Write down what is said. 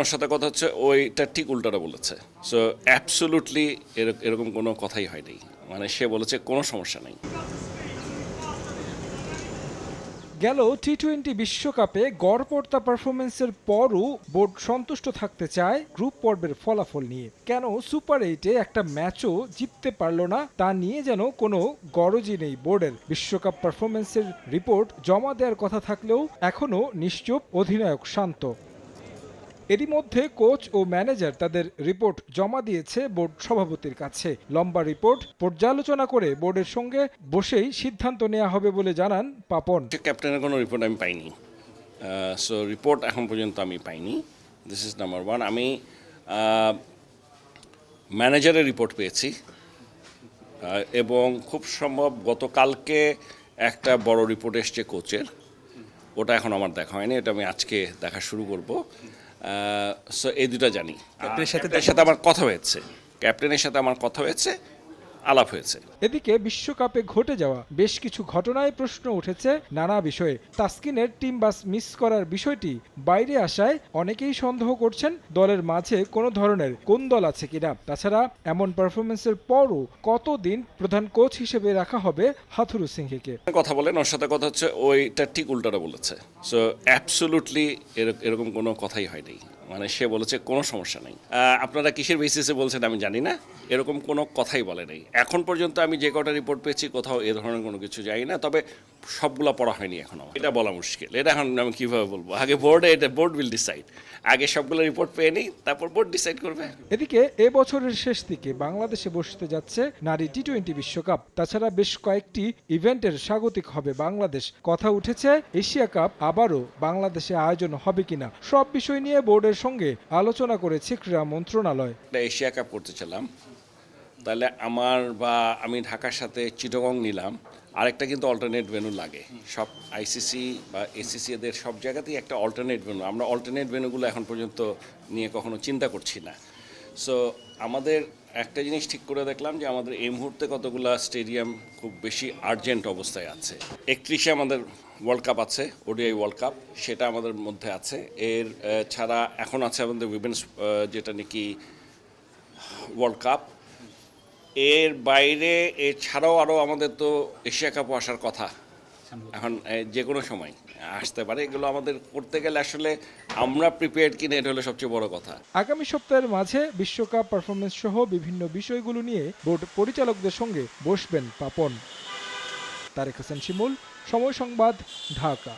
ওর সাথে কথা হচ্ছে, ওইটা ঠিক উল্টাটা বলেছে। সো অ্যাবসোলুটলি এরকম কোনো কথাই হয়নি। মানে সে বলেছে, কোনো সমস্যা নেই। গেল টি টোয়েন্টি বিশ্বকাপে গড়পড়তা পারফরমেন্সের পরও বোর্ড সন্তুষ্ট থাকতে চায় গ্রুপ পর্বের ফলাফল নিয়ে। কেন সুপার এইটে একটা ম্যাচও জিততে পারল না, তা নিয়ে যেন কোনো গরজই নেই বোর্ডের। বিশ্বকাপ পারফরমেন্সের রিপোর্ট জমা দেওয়ার কথা থাকলেও এখনও নিশ্চুপ অধিনায়ক শান্ত। এরই মধ্যে কোচ ও ম্যানেজার তাদের রিপোর্ট জমা দিয়েছে বোর্ড সভাপতির কাছে। লম্বা রিপোর্ট পর্যালোচনা করে বোর্ডের সঙ্গে বসেই সিদ্ধান্ত নেওয়া হবে বলে জানান পাপন। ক্যাপ্টেনের কোনো রিপোর্ট আমি পাইনি। সো রিপোর্ট এখন পর্যন্ত আমি পাইনি। দিস ইজ নাম্বার ওয়ান আমি ম্যানেজারের রিপোর্ট পেয়েছি। এবং খুব সম্ভব গতকালকে একটা বড় রিপোর্ট এসছে কোচের ওটা এখন আমার দেখা হয়নি। এটা আমি আজকে দেখা শুরু করব। সো এই দুটা জানি। ক্যাপ্টেনের সাথে তার সাথে আমার কথা হয়েছে। ক্যাপ্টেনের সাথে আমার কথা হয়েছে। আলাপ হয়েছে। এদিকে বিশ্বকাপে ঘটে যাওয়া বেশ কিছু ঘটনায় প্রশ্ন উঠেছে নানা বিষয়ে। তাস্কিনের টিম বাস মিস করার বিষয়টি বাইরে আসায় অনেকেই সন্দেহ করছেন দলের মাঝে কোনো ধরনের কোন দল আছে কিনা। তাছাড়া এমন পারফরমেন্সের পরও কতদিন প্রধান কোচ হিসেবে রাখা হবে হাথুরু সিংহেকে? কথা বলেন ওর সাথে কথা হচ্ছে ওইটা ঠিক উল্টাটা বলেছে। সো অ্যাবসোলুটলি এরকম কোনো কথাই হয়নি। মানে সে বলেছে, কোনো সমস্যা নেই। আপনারা কিসের বেসিসে বলছেন আমি জানি না। এরকম কোনো কথাই বলে নেই। এখন পর্যন্ত আমি যে কটা রিপোর্ট পেয়েছি, কোথাও এ ধরনের কোনো কিছু যাই না। তবে সবগুলা পড়া হয়নি এখনও এটা বলা মুশকিল। এটা এখন আমি কীভাবে বলব? আগে বোর্ডে এটা বোর্ড উইল ডিসাইড আগে সবগুলো রিপোর্ট পেয়ে নিই তারপর বোর্ড ডিসাইড করবে। এদিকে এ বছরের শেষ দিকে বাংলাদেশে বসতে যাচ্ছে নারী টি টোয়েন্টি বিশ্বকাপ। তাছাড়া বেশ কয়েকটি ইভেন্টের স্বাগতিক হবে বাংলাদেশ। কথা উঠেছে এশিয়া কাপ আবারও বাংলাদেশে আয়োজন হবে কিনা? সব বিষয় নিয়ে বোর্ডের সঙ্গে আলোচনা করেছে ক্রীড়া মন্ত্রণালয়। এশিয়া কাপ করতে চালাম তাহলে আমার বা আমি ঢাকার সাথে চিটগং নিলাম। আরেকটা কিন্তু অল্টারনেট ভেনু লাগে। সব আইসিসি বা এসিসি এদের সব জায়গাতেই একটা অল্টারনেট ভেনু আমরা অল্টারনেট ভেনুগুলো এখন পর্যন্ত নিয়ে কখনো চিন্তা করছি না। সো আমাদের একটা জিনিস ঠিক করে দেখলাম যে, আমাদের এই মুহূর্তে কতগুলা স্টেডিয়াম খুব বেশি আর্জেন্ট অবস্থায় আছে। একত্রিশে আমাদের ওয়ার্ল্ড কাপ আছে ওডিআই ওয়ার্ল্ড কাপ সেটা আমাদের মধ্যে আছে। এর ছাড়া এখন আছে আমাদের উইমেন্স যেটা নাকি ওয়ার্ল্ড কাপ এর বাইরে এছাড়াও আরও আমাদের তো এশিয়া কাপও আসার কথা। এখন যে কোনো সময় আসতে পারে। এগুলো আমাদের করতে গেলে আসলে আমরা প্রিপেয়ার্ড কিনা এটা হলো সবচেয়ে বড় কথা। আগামী সপ্তাহের মাঝে বিশ্বকাপ পারফরমেন্স সহ বিভিন্ন বিষয়গুলো নিয়ে বোর্ড পরিচালকদের সঙ্গে বসবেন পাপন। তারেক হোসেন শিমুল সময় সংবাদ ঢাকা।